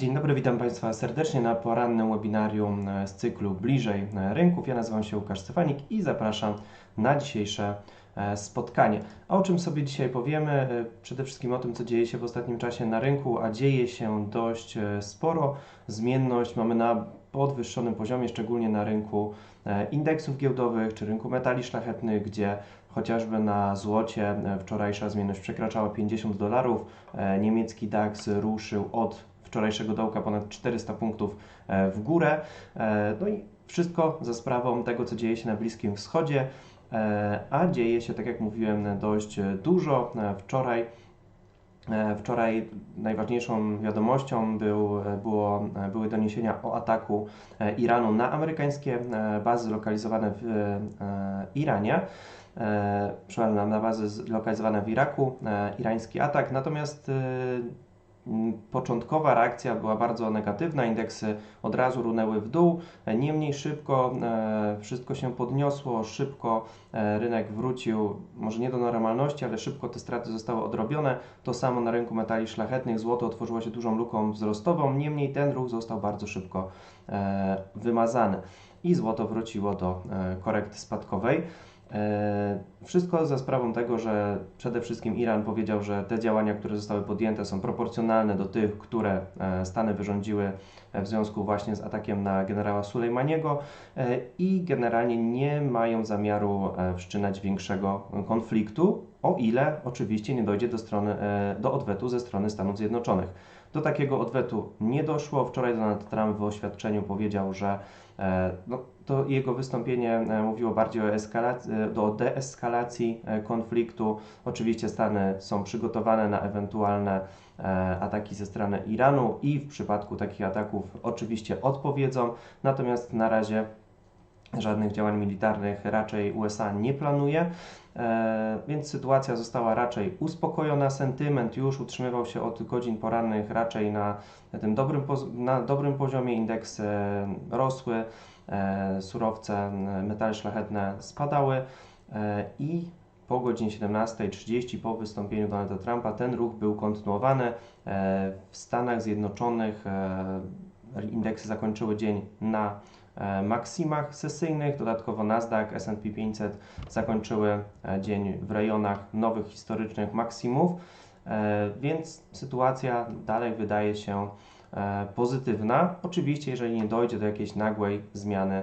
Dzień dobry, witam Państwa serdecznie na porannym webinarium e, z cyklu Bliżej e, Rynków. Ja nazywam się Łukasz Stefanik i zapraszam na dzisiejsze e, spotkanie. O czym sobie dzisiaj powiemy? Przede wszystkim o tym, co dzieje się w ostatnim czasie na rynku, a dzieje się dość sporo. Zmienność mamy na podwyższonym poziomie, szczególnie na rynku indeksów giełdowych czy rynku metali szlachetnych, gdzie chociażby na złocie wczorajsza zmienność przekraczała 50 dolarów. Niemiecki DAX ruszył od wczorajszego dołka ponad 400 punktów e, w górę. E, no i wszystko za sprawą tego, co dzieje się na Bliskim Wschodzie, e, a dzieje się, tak jak mówiłem, dość dużo. Wczoraj Wczoraj najważniejszą wiadomością był, było, były doniesienia o ataku Iranu na amerykańskie bazy zlokalizowane w Iranie, przepraszam, na bazy zlokalizowane w Iraku, irański atak. Natomiast początkowa reakcja była bardzo negatywna, indeksy od razu runęły w dół, niemniej szybko e, wszystko się podniosło, szybko e, rynek wrócił, może nie do normalności, ale szybko te straty zostały odrobione. To samo na rynku metali szlachetnych, złoto otworzyło się dużą luką wzrostową, niemniej ten ruch został bardzo szybko e, wymazany i złoto wróciło do korekty spadkowej. E, wszystko za sprawą tego, że przede wszystkim Iran powiedział, że te działania, które zostały podjęte, są proporcjonalne do tych, które e, Stany wyrządziły w związku właśnie z atakiem na generała Sulejmaniego e, i generalnie nie mają zamiaru wszczynać większego konfliktu, o ile oczywiście nie dojdzie do, strony, do odwetu ze strony Stanów Zjednoczonych. Do takiego odwetu nie doszło. Wczoraj Donald Trump w oświadczeniu powiedział, że no, to jego wystąpienie e, mówiło bardziej o, e, o deeskalacji e, konfliktu. Oczywiście Stany są przygotowane na ewentualne ataki ze strony Iranu i w przypadku takich ataków oczywiście odpowiedzą, natomiast na razie żadnych działań militarnych raczej USA nie planuje, więc sytuacja została raczej uspokojona. Sentyment już utrzymywał się od godzin porannych raczej na tym dobrym, na dobrym poziomie, indeksy rosły. E, surowce, metale szlachetne spadały e, i po godzinie 17.30 po wystąpieniu Donalda Trumpa ten ruch był kontynuowany. E, w Stanach Zjednoczonych indeksy zakończyły dzień na maksimach sesyjnych, dodatkowo Nasdaq, S&P 500 zakończyły dzień w rejonach nowych historycznych maksimów, więc sytuacja dalej wydaje się E, pozytywna. Oczywiście, jeżeli nie dojdzie do jakiejś nagłej zmiany,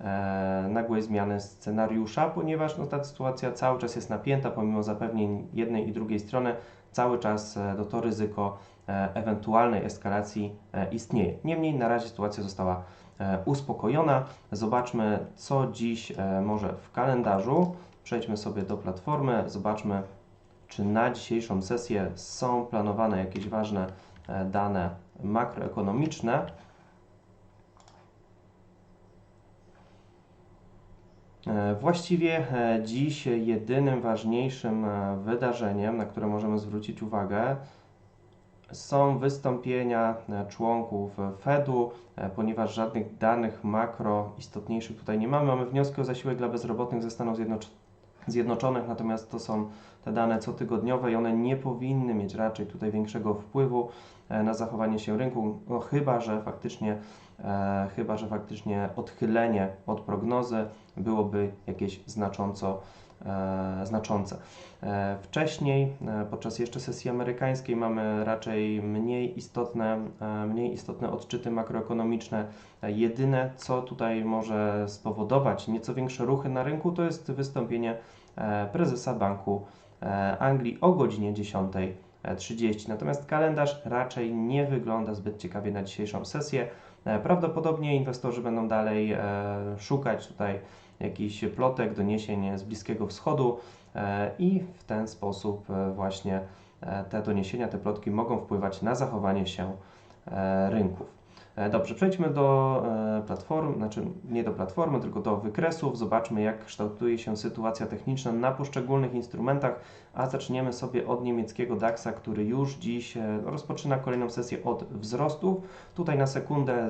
e, nagłej zmiany scenariusza, ponieważ no, ta sytuacja cały czas jest napięta, pomimo zapewnień jednej i drugiej strony, cały czas e, to ryzyko ewentualnej eskalacji istnieje. Niemniej na razie sytuacja została uspokojona. Zobaczmy, co dziś może w kalendarzu. Przejdźmy sobie do platformy, zobaczmy, czy na dzisiejszą sesję są planowane jakieś ważne dane makroekonomiczne. E, właściwie e, dziś jedynym ważniejszym e, wydarzeniem, na które możemy zwrócić uwagę, są wystąpienia członków Fedu, ponieważ żadnych danych makro istotniejszych tutaj nie mamy. Mamy wnioski o zasiłek dla bezrobotnych ze Stanów Zjednoczonych, natomiast to są te dane cotygodniowe i one nie powinny mieć raczej tutaj większego wpływu E, na zachowanie się rynku, no chyba, że faktycznie e, chyba, że faktycznie odchylenie od prognozy byłoby jakieś znacząco e, znaczące. E, wcześniej, e, podczas jeszcze sesji amerykańskiej, mamy raczej mniej istotne, e, mniej istotne odczyty makroekonomiczne. Jedyne, co tutaj może spowodować nieco większe ruchy na rynku, to jest wystąpienie prezesa Banku Anglii o godzinie 10 30. Natomiast kalendarz raczej nie wygląda zbyt ciekawie na dzisiejszą sesję. E, prawdopodobnie inwestorzy będą dalej e, szukać tutaj jakichś plotek, doniesień z Bliskiego Wschodu e, i w ten sposób właśnie te doniesienia, te plotki mogą wpływać na zachowanie się rynków. E, Dobrze, przejdźmy do e, platform, znaczy nie do platformy, tylko do wykresów. Zobaczmy, jak kształtuje się sytuacja techniczna na poszczególnych instrumentach, a zaczniemy sobie od niemieckiego DAX-a, który już dziś e, rozpoczyna kolejną sesję od wzrostów. Tutaj na sekundę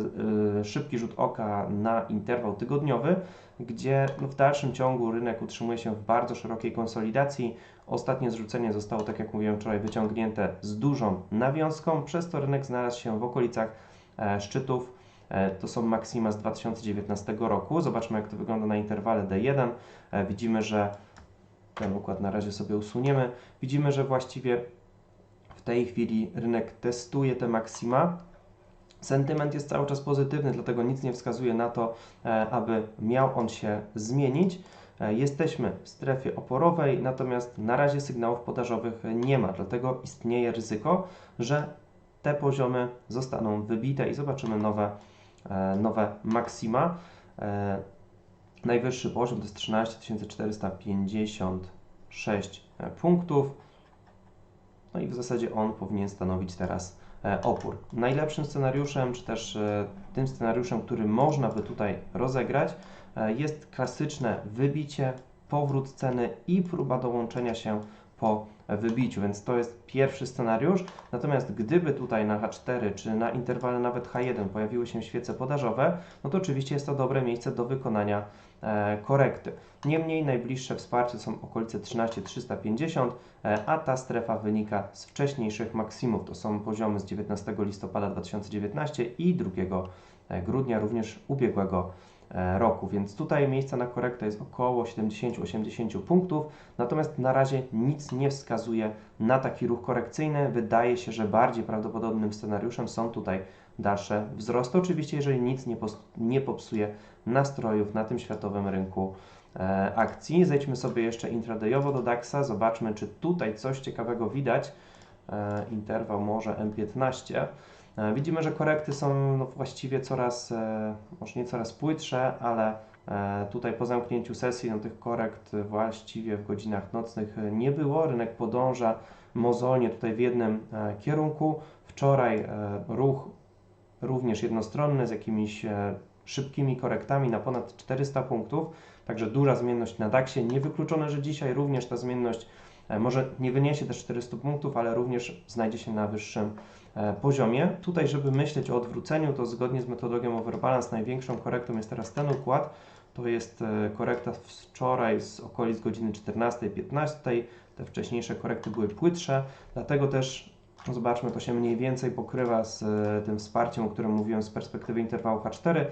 szybki rzut oka na interwał tygodniowy, gdzie no, w dalszym ciągu rynek utrzymuje się w bardzo szerokiej konsolidacji. Ostatnie zrzucenie zostało, tak jak mówiłem wczoraj, wyciągnięte z dużą nawiązką, przez to rynek znalazł się w okolicach szczytów. E, To są maksima z 2019 roku. Zobaczmy, jak to wygląda na interwale D1. E, Widzimy, że ten układ na razie sobie usuniemy. Widzimy, że właściwie w tej chwili rynek testuje te maksima. Sentyment jest cały czas pozytywny, dlatego nic nie wskazuje na to, e, aby miał on się zmienić. E, Jesteśmy w strefie oporowej, natomiast na razie sygnałów podażowych nie ma, dlatego istnieje ryzyko, że te poziomy zostaną wybite i zobaczymy nowe, e, nowe maksima. E, Najwyższy poziom to jest 13 456 punktów. No i w zasadzie on powinien stanowić teraz e, opór. Najlepszym scenariuszem, czy też e, tym scenariuszem, który można by tutaj rozegrać, e, jest klasyczne wybicie, powrót ceny i próba dołączenia się po wybiciu, więc to jest pierwszy scenariusz. Natomiast gdyby tutaj na H4 czy na interwale nawet H1 pojawiły się świece podażowe, no to oczywiście jest to dobre miejsce do wykonania e, korekty. Niemniej najbliższe wsparcie są okolice 13350, e, a ta strefa wynika z wcześniejszych maksimów. To są poziomy z 19 listopada 2019 i 2 e, grudnia również ubiegłego roku, więc tutaj miejsca na korektę jest około 70-80 punktów, natomiast na razie nic nie wskazuje na taki ruch korekcyjny. Wydaje się, że bardziej prawdopodobnym scenariuszem są tutaj dalsze wzrosty. Oczywiście, jeżeli nic nie, nie popsuje nastrojów na tym światowym rynku e, akcji. Zejdźmy sobie jeszcze intradayowo do DAXa, zobaczmy, czy tutaj coś ciekawego widać. E, interwał może M15. E, Widzimy, że korekty są no, właściwie coraz, e, może nie coraz płytsze, ale e, tutaj po zamknięciu sesji no, tych korekt właściwie w godzinach nocnych nie było. Rynek podąża mozolnie tutaj w jednym kierunku. Wczoraj ruch również jednostronny z jakimiś szybkimi korektami na ponad 400 punktów, także duża zmienność na DAXie. Niewykluczone, że dzisiaj również ta zmienność może nie wyniesie też 400 punktów, ale również znajdzie się na wyższym e, poziomie. Tutaj, żeby myśleć o odwróceniu, to zgodnie z metodologią Overbalance największą korektą jest teraz ten układ. To jest e, korekta wczoraj z okolic godziny 14-15. Te wcześniejsze korekty były płytsze, dlatego też no zobaczmy, to się mniej więcej pokrywa z e, tym wsparciem, o którym mówiłem z perspektywy interwału H4.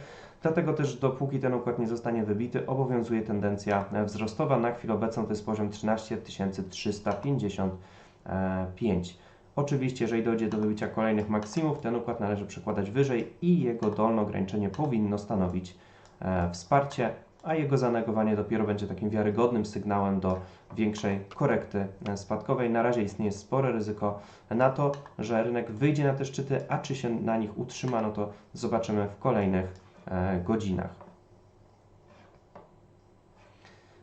Dlatego też dopóki ten układ nie zostanie wybity, obowiązuje tendencja e, wzrostowa. Na chwilę obecną to jest poziom 13 355. Oczywiście, jeżeli dojdzie do wybicia kolejnych maksimów, ten układ należy przekładać wyżej i jego dolne ograniczenie powinno stanowić e, wsparcie, a jego zanegowanie dopiero będzie takim wiarygodnym sygnałem do większej korekty e, spadkowej. Na razie istnieje spore ryzyko na to, że rynek wyjdzie na te szczyty, a czy się na nich utrzyma, no to zobaczymy w kolejnych e, godzinach.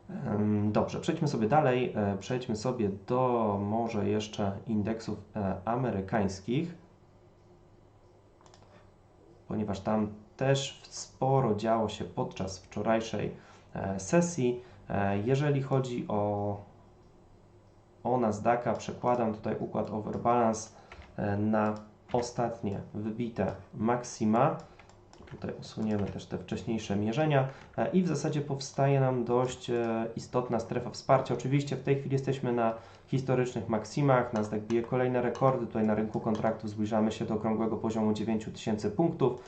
Em, Dobrze, przejdźmy sobie dalej. E, Przejdźmy sobie do może jeszcze indeksów e, amerykańskich, ponieważ tam też sporo działo się podczas wczorajszej e, sesji. E, Jeżeli chodzi o, o Nasdaqa, przekładam tutaj układ Overbalance e, na ostatnie wybite maksima. Tutaj usuniemy też te wcześniejsze mierzenia e, i w zasadzie powstaje nam dość e, istotna strefa wsparcia. Oczywiście w tej chwili jesteśmy na historycznych maksimach, Nasdaq bije kolejne rekordy, tutaj na rynku kontraktów zbliżamy się do okrągłego poziomu 9000 punktów.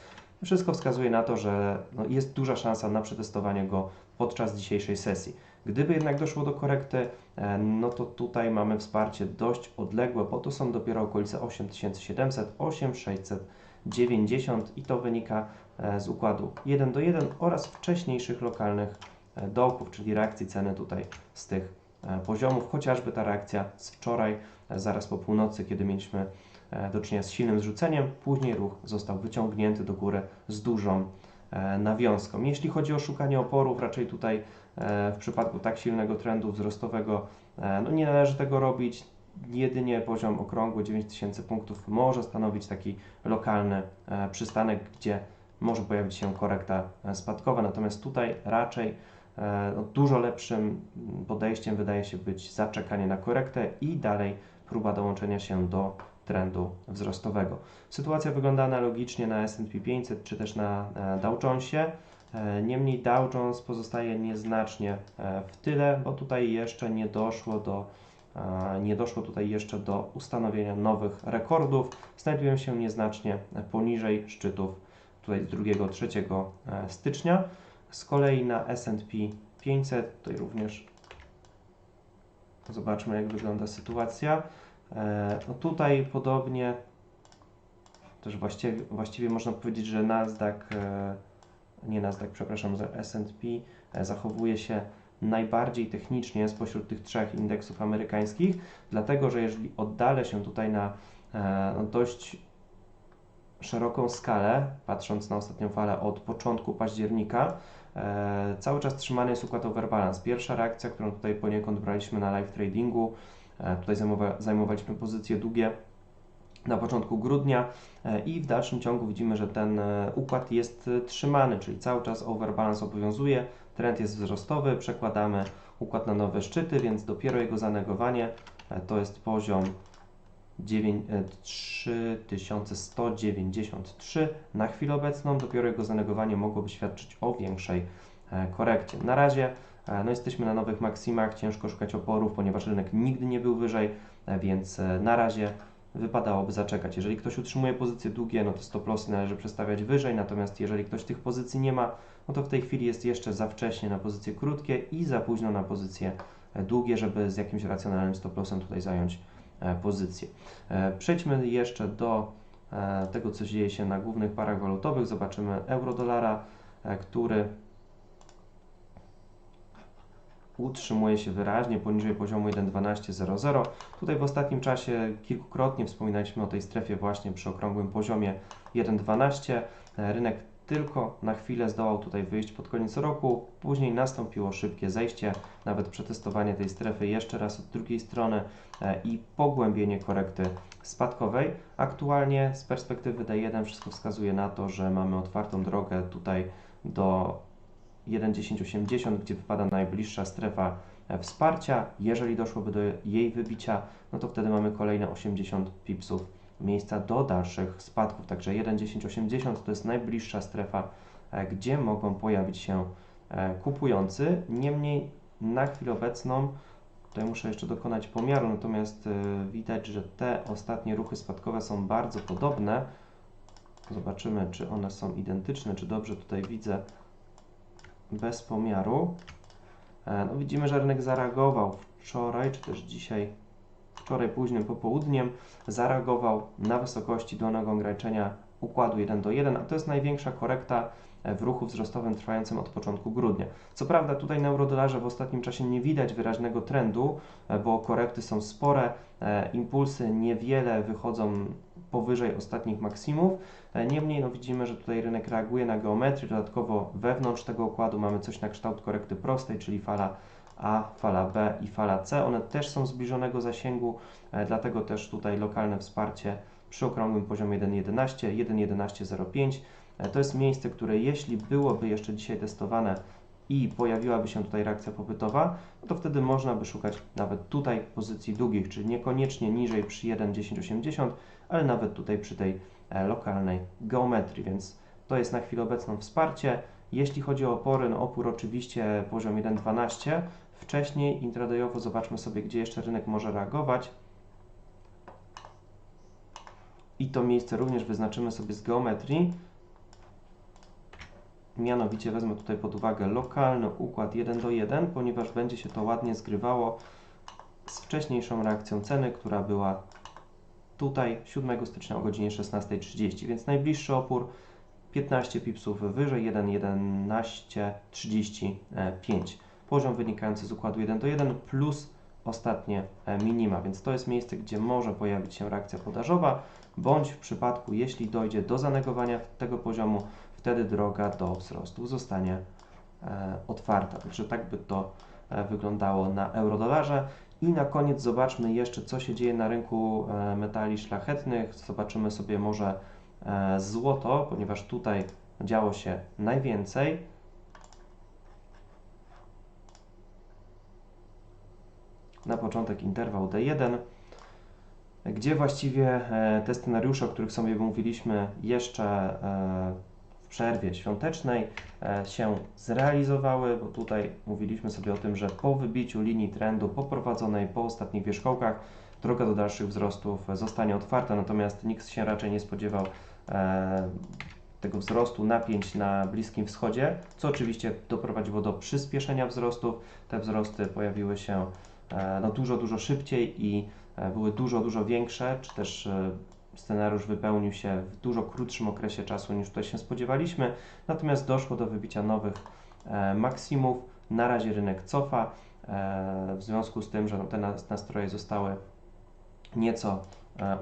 Wszystko wskazuje na to, że no, jest duża szansa na przetestowanie go podczas dzisiejszej sesji. Gdyby jednak doszło do korekty, e, no to tutaj mamy wsparcie dość odległe, bo to są dopiero okolice 8700, 8690 i to wynika e, z układu 1 do 1 oraz wcześniejszych lokalnych e, dołków, czyli reakcji ceny tutaj z tych poziomów, chociażby ta reakcja z wczoraj, zaraz po północy, kiedy mieliśmy do czynienia z silnym zrzuceniem, później ruch został wyciągnięty do góry z dużą nawiązką. Jeśli chodzi o szukanie oporów, raczej tutaj w przypadku tak silnego trendu wzrostowego, e, no nie należy tego robić. jedynie poziom okrągły 9000 punktów może stanowić taki lokalny e, przystanek, gdzie może pojawić się korekta e, spadkowa, natomiast tutaj raczej e, no, dużo lepszym podejściem wydaje się być zaczekanie na korektę i dalej próba dołączenia się do trendu wzrostowego. Sytuacja wygląda analogicznie na S&P 500 czy też na Dow Jonesie. Niemniej Dow Jones pozostaje nieznacznie w tyle, bo tutaj jeszcze nie doszło do nie doszło tutaj jeszcze do ustanowienia nowych rekordów. Znajdują się nieznacznie poniżej szczytów tutaj z 2-3 e, stycznia. Z kolei na S&P 500, tutaj również zobaczmy jak wygląda sytuacja. E, no tutaj podobnie też właściwie, właściwie można powiedzieć, że Nasdaq, e, nie Nasdaq, przepraszam, S&P zachowuje się najbardziej technicznie spośród tych trzech indeksów amerykańskich, dlatego że jeżeli oddalę się tutaj na no, dość szeroką skalę, patrząc na ostatnią falę od początku października, e, cały czas trzymany jest układ overbalance. Pierwsza reakcja, którą tutaj poniekąd braliśmy na live tradingu, e, tutaj zajmowa zajmowaliśmy pozycje długie na początku grudnia e, i w dalszym ciągu widzimy, że ten e, układ jest e, trzymany, czyli cały czas overbalance obowiązuje, trend jest wzrostowy, przekładamy układ na nowe szczyty, więc dopiero jego zanegowanie to jest poziom 3193 na chwilę obecną. Dopiero jego zanegowanie mogłoby świadczyć o większej korekcie. Na razie no jesteśmy na nowych maksimach, ciężko szukać oporów, ponieważ rynek nigdy nie był wyżej, więc na razie wypadałoby zaczekać. Jeżeli ktoś utrzymuje pozycje długie, no to stop lossy należy przestawiać wyżej, natomiast jeżeli ktoś tych pozycji nie ma, no to w tej chwili jest jeszcze za wcześnie na pozycje krótkie i za późno na pozycje e, długie, żeby z jakimś racjonalnym stop lossem tutaj zająć e, pozycję. E, przejdźmy jeszcze do tego, co dzieje się na głównych parach walutowych. Zobaczymy euro-dolara, który utrzymuje się wyraźnie poniżej poziomu 1.1200. Tutaj w ostatnim czasie kilkukrotnie wspominaliśmy o tej strefie właśnie przy okrągłym poziomie 1.12. Rynek tylko na chwilę zdołał tutaj wyjść pod koniec roku, później nastąpiło szybkie zejście, nawet przetestowanie tej strefy jeszcze raz od drugiej strony e, i pogłębienie korekty spadkowej. Aktualnie z perspektywy D1 wszystko wskazuje na to, że mamy otwartą drogę tutaj do 1.1080, gdzie wypada najbliższa strefa e, wsparcia. Jeżeli doszłoby do jej wybicia, no to wtedy mamy kolejne 80 pipsów miejsca do dalszych spadków. Także 1.1080 to jest najbliższa strefa, e, gdzie mogą pojawić się e, kupujący. Niemniej na chwilę obecną, tutaj muszę jeszcze dokonać pomiaru, natomiast widać, że te ostatnie ruchy spadkowe są bardzo podobne. Zobaczymy, czy one są identyczne, czy dobrze tutaj widzę bez pomiaru. E, no widzimy, że rynek zareagował wczoraj, czy też dzisiaj, wczoraj późnym popołudniem, zareagował na wysokości dolnego ograniczenia układu 1 do 1, a to jest największa korekta w ruchu wzrostowym trwającym od początku grudnia. Co prawda tutaj na eurodolarze w ostatnim czasie nie widać wyraźnego trendu, e, bo korekty są spore, e, impulsy niewiele wychodzą powyżej ostatnich maksimów. E, niemniej no, widzimy, że tutaj rynek reaguje na geometrię, dodatkowo wewnątrz tego układu mamy coś na kształt korekty prostej, czyli fala A, fala B i fala C. One też są zbliżonego zasięgu, dlatego też tutaj lokalne wsparcie przy okrągłym poziomie 1.11, 1.11.05 E, to jest miejsce, które jeśli byłoby jeszcze dzisiaj testowane i pojawiłaby się tutaj reakcja popytowa, to wtedy można by szukać nawet tutaj pozycji długich, czyli niekoniecznie niżej przy 1,1080, ale nawet tutaj przy tej e, lokalnej geometrii, więc to jest na chwilę obecną wsparcie. Jeśli chodzi o opory, no opór oczywiście poziom 1,12. Wcześniej intradayowo zobaczmy sobie, gdzie jeszcze rynek może reagować. I to miejsce również wyznaczymy sobie z geometrii. Mianowicie wezmę tutaj pod uwagę lokalny układ 1 do 1, ponieważ będzie się to ładnie zgrywało z wcześniejszą reakcją ceny, która była tutaj 7 stycznia o godzinie 16.30, więc najbliższy opór 15 pipsów wyżej 1.11.35. Poziom wynikający z układu 1 do 1 plus ostatnie e, minima, więc to jest miejsce, gdzie może pojawić się reakcja podażowa, bądź w przypadku, jeśli dojdzie do zanegowania tego poziomu, wtedy droga do wzrostu zostanie e, otwarta. Także tak by to e, wyglądało na eurodolarze. I na koniec zobaczmy jeszcze, co się dzieje na rynku e, metali szlachetnych. Zobaczymy sobie może złoto, ponieważ tutaj działo się najwięcej. Na początek interwał D1, gdzie właściwie te scenariusze, o których sobie mówiliśmy jeszcze przerwie świątecznej, e, się zrealizowały, bo tutaj mówiliśmy sobie o tym, że po wybiciu linii trendu poprowadzonej po ostatnich wierzchołkach droga do dalszych wzrostów zostanie otwarta, natomiast nikt się raczej nie spodziewał tego wzrostu napięć na Bliskim Wschodzie, co oczywiście doprowadziło do przyspieszenia wzrostów. Te wzrosty pojawiły się e, no, dużo, dużo szybciej i e, były dużo, dużo większe, czy też e, scenariusz wypełnił się w dużo krótszym okresie czasu niż tutaj się spodziewaliśmy, natomiast doszło do wybicia nowych maksimów. Na razie rynek cofa, w związku z tym, że te nastroje zostały nieco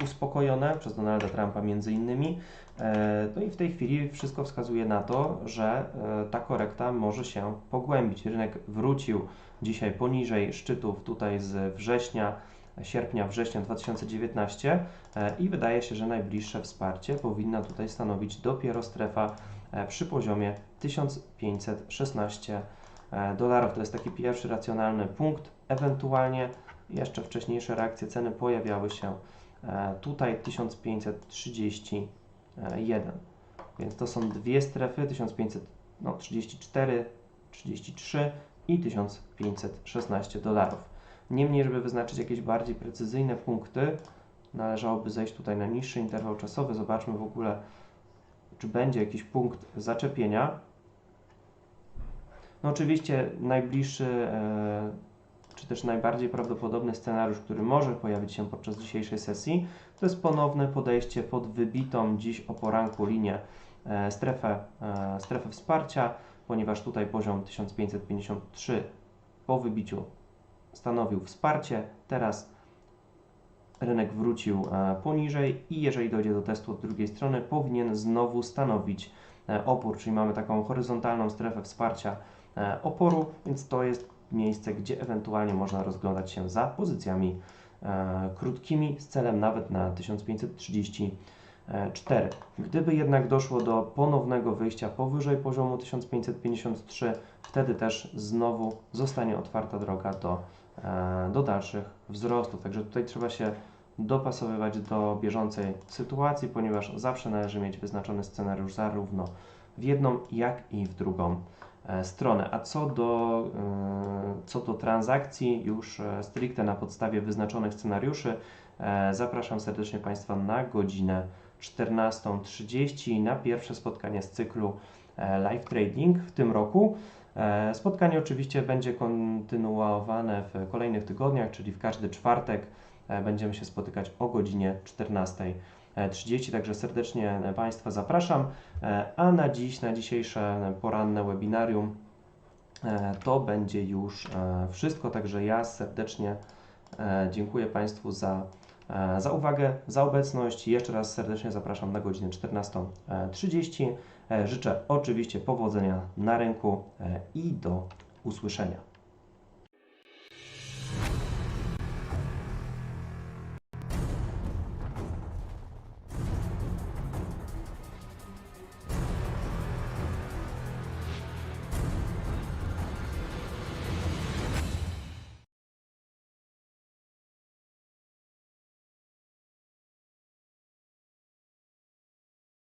uspokojone przez Donalda Trumpa między innymi. E, no i w tej chwili wszystko wskazuje na to, że e, ta korekta może się pogłębić. Rynek wrócił dzisiaj poniżej szczytów tutaj z września, sierpnia, września 2019 e, i wydaje się, że najbliższe wsparcie powinna tutaj stanowić dopiero strefa przy poziomie 1516 dolarów. To jest taki pierwszy racjonalny punkt. Ewentualnie jeszcze wcześniejsze reakcje ceny pojawiały się tutaj 1530 1. Więc to są dwie strefy 1534, 33 i 1516 dolarów. Niemniej, żeby wyznaczyć jakieś bardziej precyzyjne punkty, należałoby zejść tutaj na niższy interwał czasowy. Zobaczmy w ogóle, czy będzie jakiś punkt zaczepienia. No oczywiście najbliższy e, czy też najbardziej prawdopodobny scenariusz, który może pojawić się podczas dzisiejszej sesji, to jest ponowne podejście pod wybitą dziś o poranku linię e, strefę, e, strefę wsparcia, ponieważ tutaj poziom 1553 po wybiciu stanowił wsparcie. Teraz rynek wrócił e, poniżej i jeżeli dojdzie do testu od drugiej strony, powinien znowu stanowić opór, czyli mamy taką horyzontalną strefę wsparcia oporu, więc to jest miejsce, gdzie ewentualnie można rozglądać się za pozycjami e, krótkimi z celem nawet na 1534. Gdyby jednak doszło do ponownego wyjścia powyżej poziomu 1553, wtedy też znowu zostanie otwarta droga do, e, do dalszych wzrostów. Także tutaj trzeba się dopasowywać do bieżącej sytuacji, ponieważ zawsze należy mieć wyznaczony scenariusz zarówno w jedną, jak i w drugą E, stronę. A co do, e, co do transakcji, już e, stricte na podstawie wyznaczonych scenariuszy, zapraszam serdecznie Państwa na godzinę 14.30 na pierwsze spotkanie z cyklu Live Trading w tym roku. Spotkanie oczywiście będzie kontynuowane w kolejnych tygodniach, czyli w każdy czwartek będziemy się spotykać o godzinie 14. 30, także serdecznie Państwa zapraszam. E, a na dziś, na dzisiejsze poranne webinarium e, to będzie już e, wszystko, także ja serdecznie dziękuję Państwu za, za uwagę, za obecność. Jeszcze raz serdecznie zapraszam na godzinę 14.30. Życzę oczywiście powodzenia na rynku i do usłyszenia.